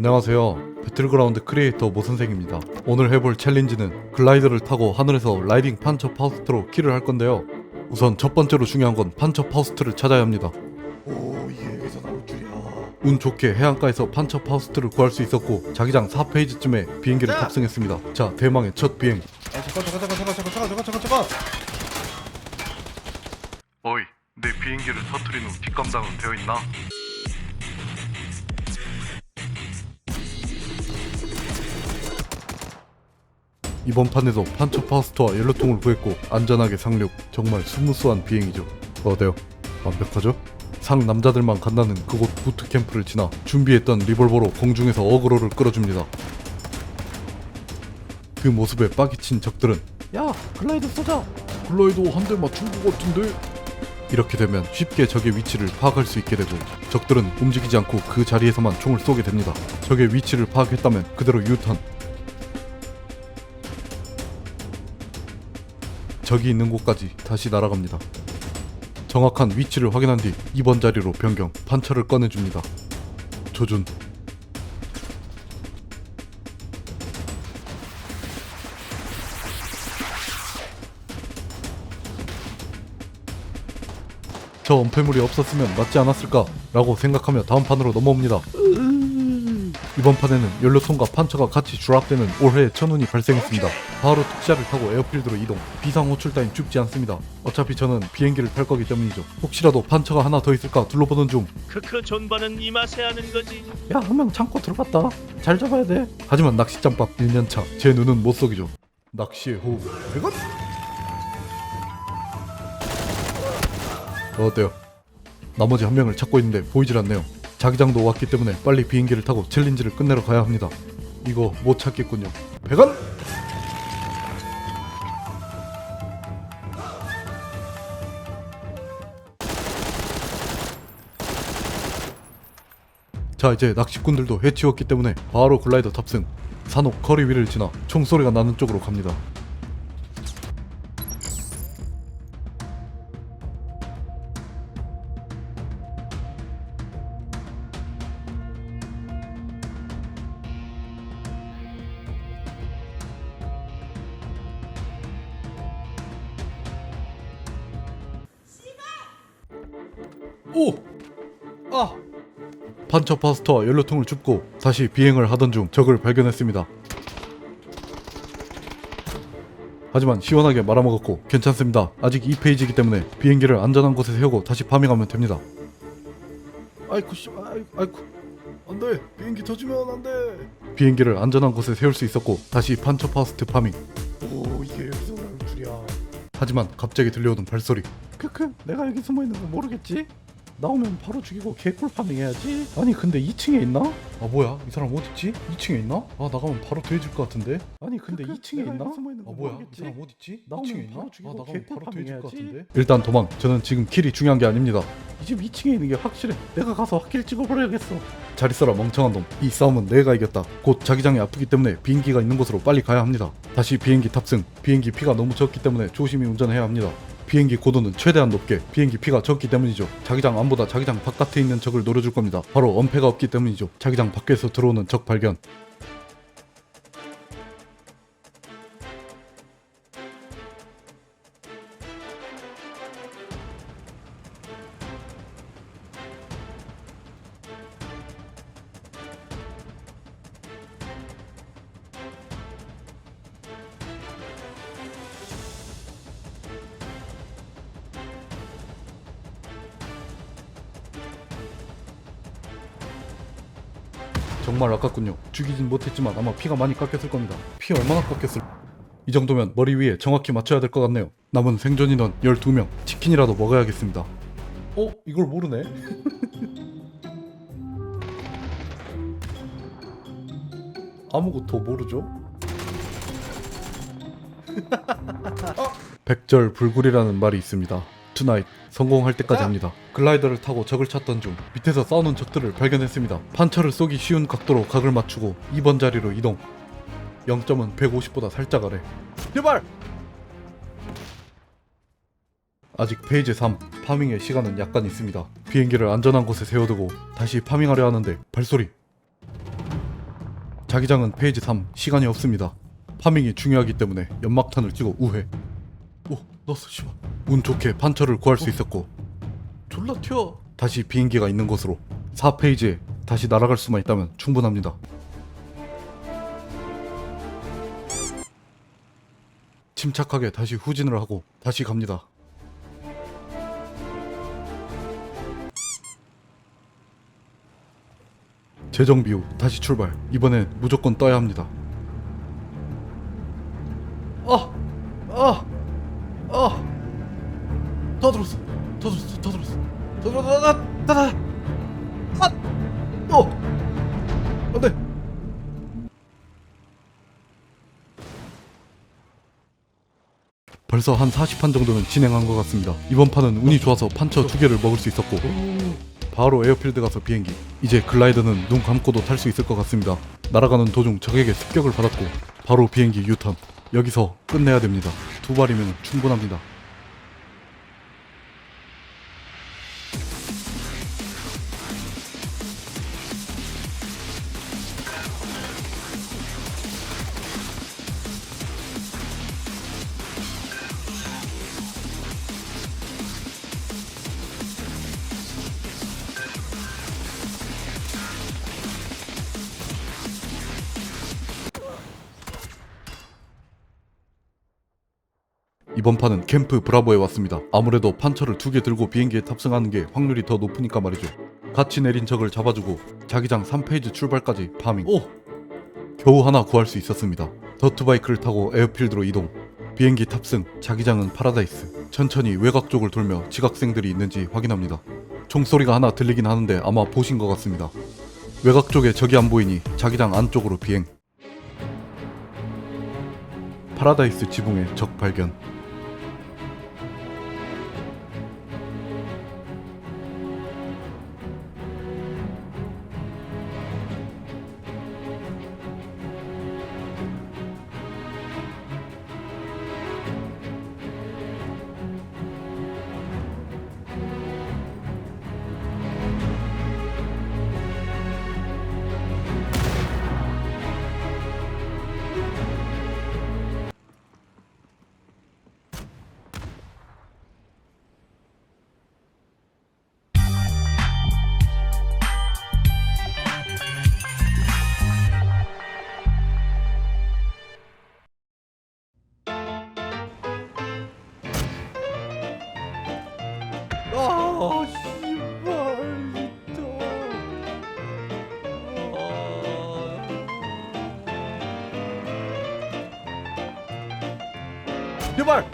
안녕하세요. 배틀그라운드 크리에이터 모 선생입니다. 오늘 해볼 챌린지는 글라이더를 타고 하늘에서 라이딩 판처 파우스트로 킬을 할 건데요. 우선 첫 번째로 중요한 건 판처 파우스트를 찾아야 합니다. 오 이게 여기서 나올 줄이야. 운 좋게 해안가에서 판처 파우스트를 구할 수 있었고 자기장 4페이지쯤에 비행기를 자! 탑승했습니다. 자 대망의 첫 비행. 아 잠깐 잠깐 잠깐 잠깐 잠깐 잠깐 잠깐 잠깐 어이, 내 비행기를 터트린 후 뒷감당은 되어 있나? 이번 판에서 판처 파스터와 연료통을 구했고 안전하게 상륙 정말 스무스한 비행이죠 어때요? 완벽하죠? 상 남자들만 간다는 그곳 부트캠프를 지나 준비했던 리볼버로 공중에서 어그로를 끌어줍니다 그 모습에 빠기친 적들은 야 글라이더 쏘자 글라이더 한대 맞춘 것 같은데 이렇게 되면 쉽게 적의 위치를 파악할 수 있게 되고 적들은 움직이지 않고 그 자리에서만 총을 쏘게 됩니다. 적의 위치를 파악했다면 그대로 유턴. 적이 있는 곳까지 다시 날아갑니다. 정확한 위치를 확인한 뒤 2번 자리로 변경, 판처를 꺼내줍니다. 조준. 저 엄폐물이 없었으면 맞지 않았을까? 라고 생각하며 다음 판으로 넘어옵니다. 이번 판에는 연료통과 판처가 같이 주락되는 올해의 천운이 발생했습니다. 바로 특시아를 타고 에어필드로 이동. 비상 호출 따윈 죽지 않습니다. 어차피 저는 비행기를 탈 거기 때문이죠. 혹시라도 판처가 하나 더 있을까 둘러보는 중. 크크 존버는 이 맛에 하는 거지. 야, 한 명 창고 들어갔다. 잘 잡아야 돼. 하지만 낚시짬밥 1년차. 제 눈은 못 속이죠. 낚시의 호흡. 이건? 어때요? 나머지 한 명을 찾고 있는데 보이질 않네요. 자기장도 왔기 때문에 빨리 비행기를 타고 챌린지를 끝내러 가야 합니다. 이거 못 찾겠군요. 백원! 자 이제 낚시꾼들도 해치웠기 때문에 바로 글라이더 탑승 산옥 거리 위를 지나 총소리가 나는 쪽으로 갑니다 오! 아! 판처 파스터와 연료통을 줍고 다시 비행을 하던 중 적을 발견했습니다. 하지만 시원하게 말아먹었고 괜찮습니다. 아직 2페이지이기 때문에 비행기를 안전한 곳에 세우고 다시 파밍하면 됩니다. 아이쿠 씨, 아이, 아이쿠 안돼 비행기 터지면 안돼 비행기를 안전한 곳에 세울 수 있었고 다시 판처 파스트 파밍 오 이게 여기서 나올 줄이야 하지만 갑자기 들려오는 발소리 크크 내가 여기 숨어 있는 거 모르겠지? 나오면 바로 죽이고 개꿀 파밍해야지. 아니 근데 2층에 있나? 아 뭐야 이 사람 어딨지? 2층에 있나? 아 나가면 바로 돼질 것 같은데. 아니 근데 2층에 있나? 아 뭐야 이 사람 어딨지? 나오면 2층에 있나? 바로 아 죽이고 나가면 개꿀 바로 돼질 것 파밍해야지. 같은데. 일단 도망. 저는 지금 킬이 중요한 게 아닙니다. 이 집 2층에 있는 게 확실해. 내가 가서 확킬 찍어버려야겠어. 잘 있어라 멍청한 놈. 이 싸움은 내가 이겼다. 곧 자기장이 아프기 때문에 비행기가 있는 곳으로 빨리 가야 합니다. 다시 비행기 탑승. 비행기 피가 너무 적기 때문에 조심히 운전해야 합니다. 비행기 고도는 최대한 높게 비행기 피가 적기 때문이죠. 자기장 안보다 자기장 바깥에 있는 적을 노려줄 겁니다. 바로 엄폐가 없기 때문이죠. 자기장 밖에서 들어오는 적 발견. 정말 아깝군요. 죽이진 못했지만 아마 피가 많이 깎였을 겁니다. 피 얼마나 깎였을? 이 정도면 머리 위에 정확히 맞춰야 될 것 같네요. 남은 생존 인원 12명. 치킨이라도 먹어야겠습니다. 어? 이걸 모르네? 아무것도 모르죠? 백절 불굴이라는 말이 있습니다. 투나잇 성공할 때까지 합니다. 글라이더를 타고 적을 찾던 중 밑에서 싸우는 적들을 발견했습니다. 판처를 쏘기 쉬운 각도로 각을 맞추고 2번 자리로 이동. 0점은 150보다 살짝 아래. 제발! 아직 페이지 3 파밍의 시간은 약간 있습니다. 비행기를 안전한 곳에 세워두고 다시 파밍하려 하는데 발소리. 자기장은 페이지 3 시간이 없습니다. 파밍이 중요하기 때문에 연막탄을 찍어 우회. 오 넣었어 씨발. 운 좋게 판처를 구할 수 있었고 졸라 튀어. 다시 비행기가 있는 곳으로 4페이지에 다시 날아갈 수만 있다면 충분합니다. 침착하게 다시 후진을 하고 다시 갑니다. 재정비 후 다시 출발. 이번엔 무조건 떠야 합니다. 더 들었어. 더 들었어. 더 들었어. 나, 나, 나, 아! 어! 안 돼! 벌써 한 40판 정도는 진행한 것 같습니다. 이번 판은 운이 좋아서 판처 두 개를 먹을 수 있었고 바로 에어필드 가서 비행기. 이제 글라이더는 눈 감고도 탈 수 있을 것 같습니다. 날아가는 도중 적에게 습격을 받았고 바로 비행기 유턴. 여기서 끝내야 됩니다. 두 발이면 충분합니다. 이번 판은 캠프 브라보에 왔습니다. 아무래도 판처를 두 개 들고 비행기에 탑승하는 게 확률이 더 높으니까 말이죠. 같이 내린 적을 잡아주고 자기장 3페이지 출발까지 파밍. 오! 겨우 하나 구할 수 있었습니다. 더트바이크를 타고 에어필드로 이동. 비행기 탑승, 자기장은 파라다이스. 천천히 외곽 쪽을 돌며 지각생들이 있는지 확인합니다. 총소리가 하나 들리긴 하는데 아마 보신 것 같습니다. 외곽 쪽에 적이 안 보이니 자기장 안쪽으로 비행. 파라다이스 지붕에 적 발견. 아 씨발 진짜 제발